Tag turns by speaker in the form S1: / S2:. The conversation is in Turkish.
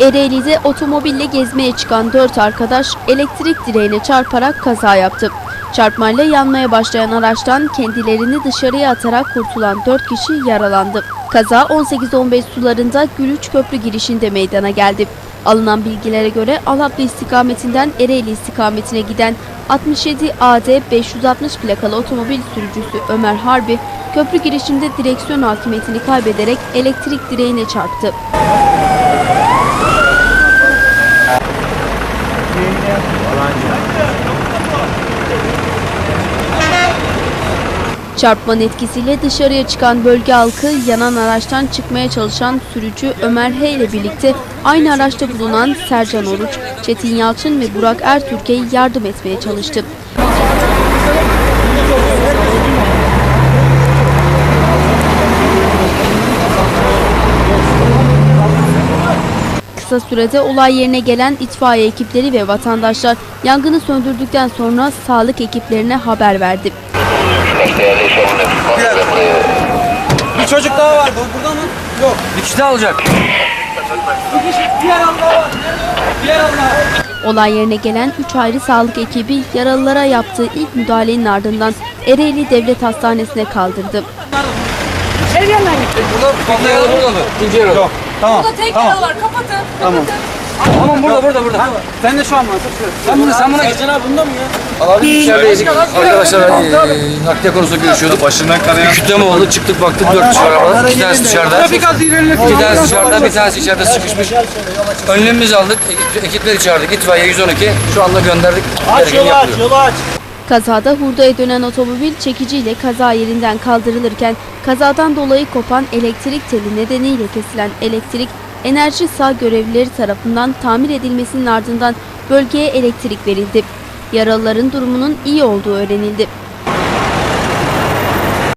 S1: Ereğli'de otomobille gezmeye çıkan 4 arkadaş elektrik direğine çarparak kaza yaptı. Çarpmayla yanmaya başlayan araçtan kendilerini dışarıya atarak kurtulan 4 kişi yaralandı. Kaza 18-15 sularında Gülüç Köprü girişinde meydana geldi. Alınan bilgilere göre Alatlı istikametinden Ereğli istikametine giden 67 AD 560 plakalı otomobil sürücüsü Ömer Harbi köprü girişinde direksiyon hakimiyetini kaybederek elektrik direğine çarptı. Çarpmanın etkisiyle dışarıya çıkan bölge halkı yanan araçtan çıkmaya çalışan sürücü Ömer H ile birlikte aynı araçta bulunan Sercan Oruç, Çetin Yalçın ve Burak Ertürk'e yardım etmeye çalıştı. Kısa sürede olay yerine gelen itfaiye ekipleri ve vatandaşlar yangını söndürdükten sonra sağlık ekiplerine haber verdi.
S2: Bir çocuk daha vardı. O burada mı? Yok.
S3: Bir kişi daha olacak.
S2: Bir kişi diğer Allah var. Diğer Allah.
S1: Olay yerine gelen 3 ayrı sağlık ekibi yaralılara yaptığı ilk müdahalenin ardından Ereğli Devlet Hastanesi'ne kaldırdı.
S3: Burada, burada yaralı burada mı? İkinci yaralı.
S2: Tamam.
S4: Burada tek
S2: tamam.
S4: yara var. Kapatın.
S2: Tamam.
S3: Tamam burada burada burada.
S2: Sen de şu an mısın?
S3: Sen bunu sen buna git.
S2: Sercan abi bunda mı ya?
S3: Abi içerideydik. Arkadaşlar eee, nakliye konusunda görüşüyorduk.
S5: Başından kanayan
S3: kütleme oldu. Çıktık baktık dört kişi var arabada. İki tanesi dışarıda. İki tanesi dışarıda, bir tanesi içeride sıkışmış. Önlemimizi aldık. Ekip- Ekipleri çağırdık. İtfaiye 112. Şu anda gönderdik. Gerekeni yapıyor.
S2: yolu aç.
S1: Kazada hurdaya dönen otomobil çekiciyle kaza yerinden kaldırılırken kazadan dolayı kopan elektrik teli nedeniyle kesilen elektrik enerji sağ görevlileri tarafından tamir edilmesinin ardından bölgeye elektrik verildi. Yaralıların durumunun iyi olduğu öğrenildi.